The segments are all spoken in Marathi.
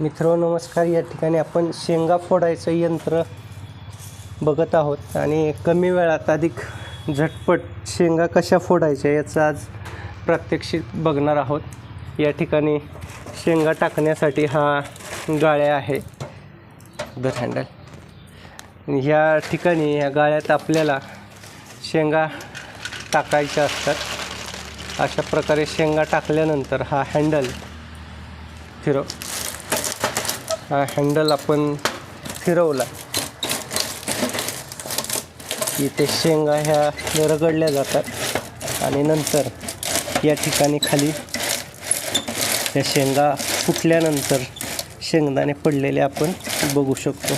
मित्र नमस्कार. या ठिकाणी आपण शेंगा फोडायचं यंत्र बघत आहोत. आणि कमी वेळात अधिक झटपट शेंगा कशा फोडायच्या याचं आज प्रात्यक्षिक बघणार आहोत. या ठिकाणी शेंगा टाकण्यासाठी हा गाळ्या आहे. दर हँडल ह्या ठिकाणी ह्या गाळ्यात आपल्याला शेंगा टाकायच्या असतात. अशा प्रकारे शेंगा टाकल्यानंतर हा हँडल फिरव. हा हँडल आपण फिरवला. इथे शेंगा ह्या रगडल्या जातात आणि नंतर या ठिकाणी खाली या शेंगा फुटल्यानंतर शेंगदाणे पडलेले आपण बघू शकतो.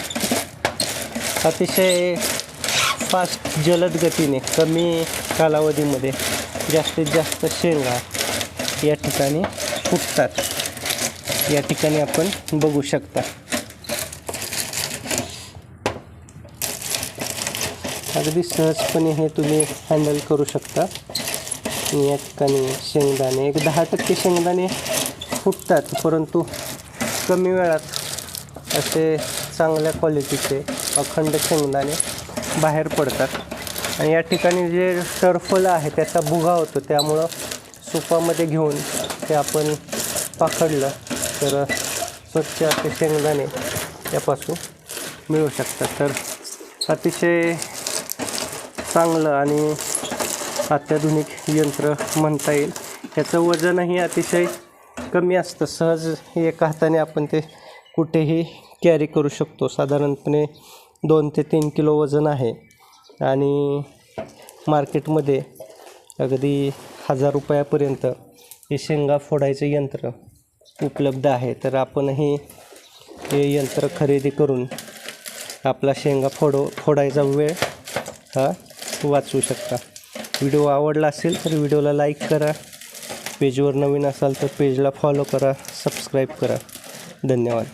अतिशय फास्ट जलद गतीने कमी कालावधीमध्ये जास्तीत जास्त शेंगा या ठिकाणी फुटतात. या ठिकाणी आपण बघू शकता. अगदी सहजपणे हे तुम्ही हँडल करू शकता. या ठिकाणी शेंगदाणे एक दहा टक्के शेंगदाणे फुटतात परंतु कमी वेळात असे चांगल्या क्वालिटीचे अखंड शेंगदाणे बाहेर पडतात. आणि या ठिकाणी जे टर्फल आहे त्याचा भुगा होतो त्यामुळं सुपामध्ये घेऊन ते आपण पाखडलं. तर स्वच्छ असे शेंगदाणे त्यापासून मिळू शकतात. तर अतिशय चांगलं आणि अत्याधुनिक यंत्र म्हणता येईल. त्याचं वजनही अतिशय कमी असतं. सहज एका हाताने आपण ते कुठेही कॅरी करू शकतो. साधारणपणे दोन ते तीन किलो वजन आहे. आणि मार्केटमध्ये अगदी हजार रुपयापर्यंत हे शेंगा फोडायचं यंत्र उपलब्ध आहे. तर आपणही हे यंत्र खरेदी करून आपला शेंगा फोडो फोडायचा वेळ हा वाचवू शकता. व्हिडिओ आवडला असेल तर व्हिडिओला लाईक करा. पेजवर नवीन असाल तर पेजला फॉलो करा सबस्क्राईब करा. धन्यवाद.